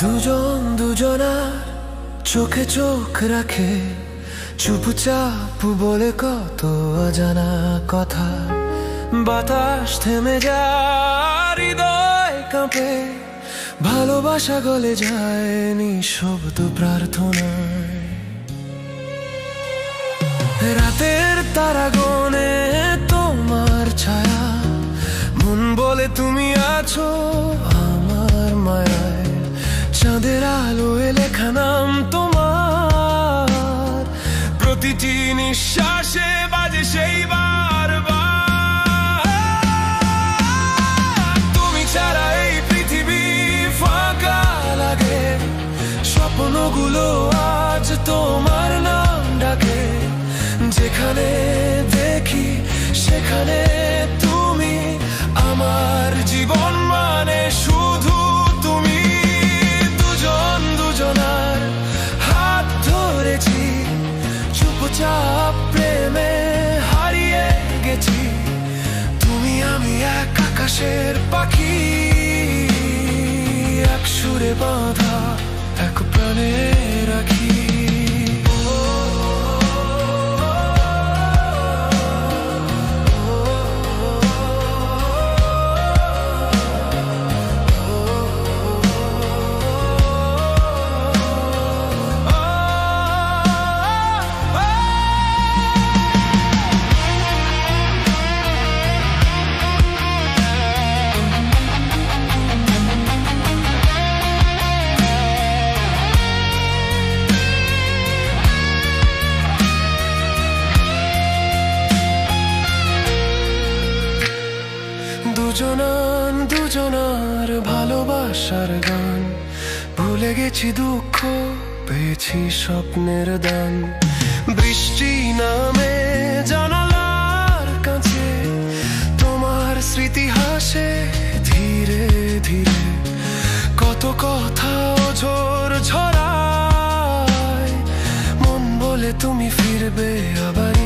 দুজন দুজনার চোখে চোখ রাখে, চুপচাপ বলে কত অজানা কথা। বাতাস থেমে যায়, হৃদয় কাঁপে, ভালোবাসা গলে যায় নিঃশব্দ প্রার্থনায়। রাতের তারা গনে তোমার ছায়া, মন বলে তুমি আছো চাঁদের লেখা নাম তোমার। প্রতিটি নিঃশ্বাসে বাজে সেই বারবার। তুমি ছাড়া এই পৃথিবী ফাঁকা লাগে। স্বপ্নগুলো আজ তোমার নাম ডাকে। যেখানে সুরে বাঁধা এক প্রাণে রাখি দুজনান, দুজনার ভালোবাসার গান। ভুলে গেছি দুঃখ, পেয়েছি স্বপ্নের দান। বৃষ্টি নামে জানালার কাছে, তোমার স্মৃতি হাসে ধীরে ধীরে। কত কথা ঝোর ঝরায়, মন বলে তুমি ফিরবে আবারই।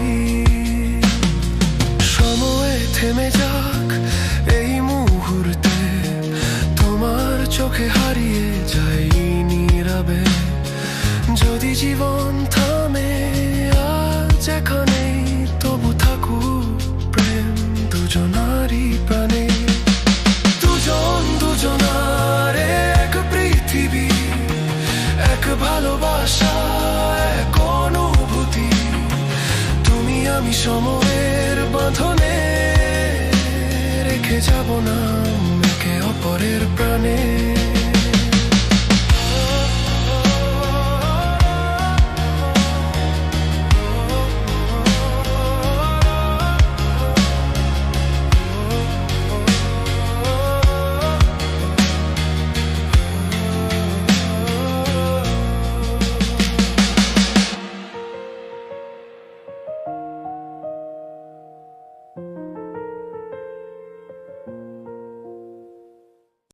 সময়ের বাঁধনে রেখে যাব না অপরের প্রাণে।